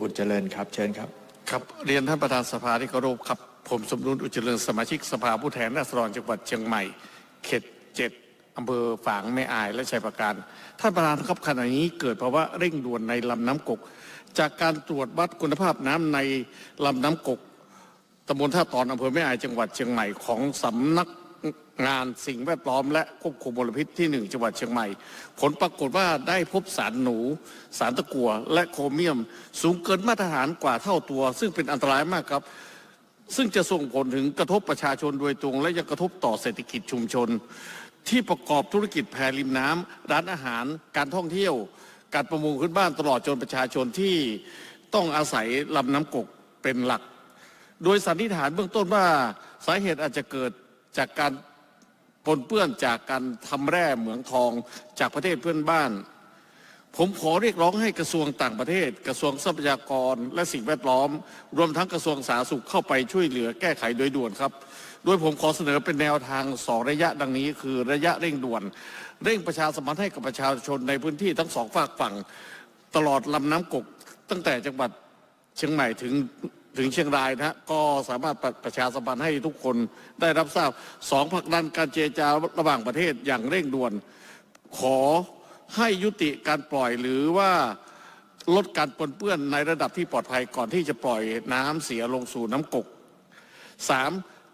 อุจเจริญครับ เชิญครับ ครับเรียนท่านประธานสภาที่เคารพครับ ผมสมนุนอุจเจริญสมาชิกสภาผู้แทนราษฎรจังหวัดเชียงใหม่ เขตเจ็ดอำเภอฝางแม่อายและชัยประการ ท่านประธานครับขณะนี้เกิดภาวะเร่งด่วนในลำน้ำกก จากการตรวจวัดคุณภาพน้ำในลำน้ำกกตำบลท่าตอนอำเภอแม่อายจังหวัดเชียงใหม่ของสำนัก งานสิ่งแวดล้อมและควบคุมมลพิษที่หนึ่งจังหวัดเชียงใหม่ ผลปรากฏว่าได้พบสารหนู สารตะกั่วและโครเมียม สูงเกินมาตรฐานกว่าเท่าตัว ซึ่งเป็นอันตรายมากครับ ซึ่งจะส่งผลถึงกระทบประชาชนโดยตรง และยังกระทบต่อเศรษฐกิจชุมชน ที่ประกอบธุรกิจแพริมน้ำร้านอาหาร การท่องเที่ยว การประมงขึ้นบ้านตลอดจนประชาชนที่ต้องอาศัยลำน้ำกกเป็นหลัก โดยสันนิษฐานเบื้องต้นว่าสาเหตุอาจจะเกิด จากการปนเปื้อนจากการทำแร่เหมืองทองจากประเทศเพื่อนบ้าน ผมขอเรียกร้องให้กระทรวงต่างประเทศ กระทรวงทรัพยากรและสิ่งแวดล้อม รวมทั้งกระทรวงสาธารณสุขเข้าไปช่วยเหลือแก้ไขโดยด่วนครับ โดยผมขอเสนอเป็นแนวทางสองระยะดังนี้ คือระยะเร่งด่วน เร่งประชาสัมพันธ์ให้กับประชาชนในพื้นที่ทั้งสองฝากฝั่ง ตลอดลำน้ำกกตั้งแต่จังหวัดเชียงใหม่ถึง ถึงเชียงรายนะฮะก็สามารถประประชาสัมพันธ์ให้ทุกคนได้รับทราบสองผลักดันการเจรจาระหว่างประเทศอย่างเร่งด่วน ขอให้ยุติการปล่อยหรือว่าลดการปนเปื้อนในระดับที่ปลอดภัยก่อนที่จะปล่อยน้ำเสียลงสู่น้ำกกสาม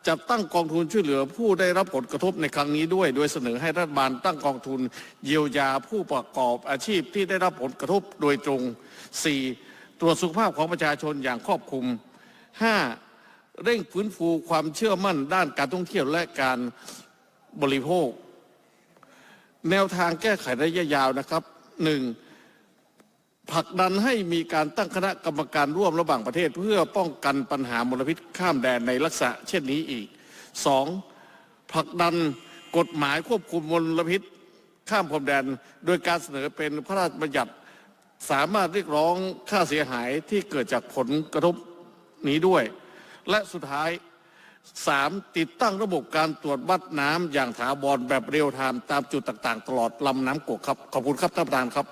จัดตั้งกองทุนช่วยเหลือผู้ได้รับผลกระทบในครั้งนี้ด้วย โดยเสนอให้รัฐบาลตั้งกองทุนเยียวยาผู้ประกอบอาชีพที่ได้รับผลกระทบโดยตรง 4. ตรวจสุขภาพของประชาชนอย่างครอบคลุม 5. เร่งฟื้นฟูความเชื่อมั่นด้านการท่องเที่ยวและการบริโภค แนวทางแก้ไขระยะยาวนะครับหนึ่งผลักดันให้มีการตั้งคณะกรรมการร่วมระหว่างประเทศ เพื่อป้องกันปัญหามลพิษข้ามแดนในลักษณะเช่นนี้อีกสองผลักดันกฎหมายควบคุมมลพิษข้ามพรมแดน โดยการเสนอเป็นพระราชบัญญัติสามารถเรียกร้องค่าเสียหายที่เกิดจากผลกระทบ นี้ด้วย และสุดท้ายสามติดตั้งระบบการตรวจวัดน้ำอย่างถาวรแบบเรียลไทม์ตามจุดต่างๆ ตลอดลำน้ำกกครับ ขอบคุณครับท่านประธานครับ